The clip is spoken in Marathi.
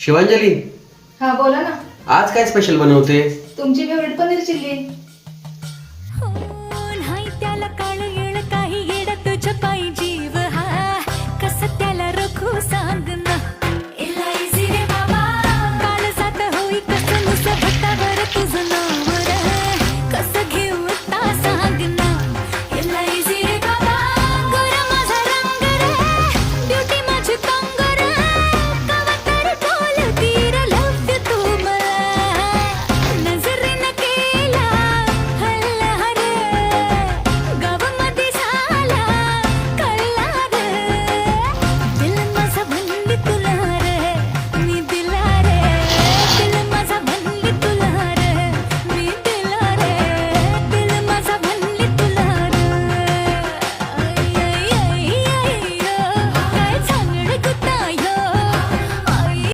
शिवांजली? हा बोला ना. आज काय स्पेशल बनवते? तुमची फेवरेट पनीर चिल्ली.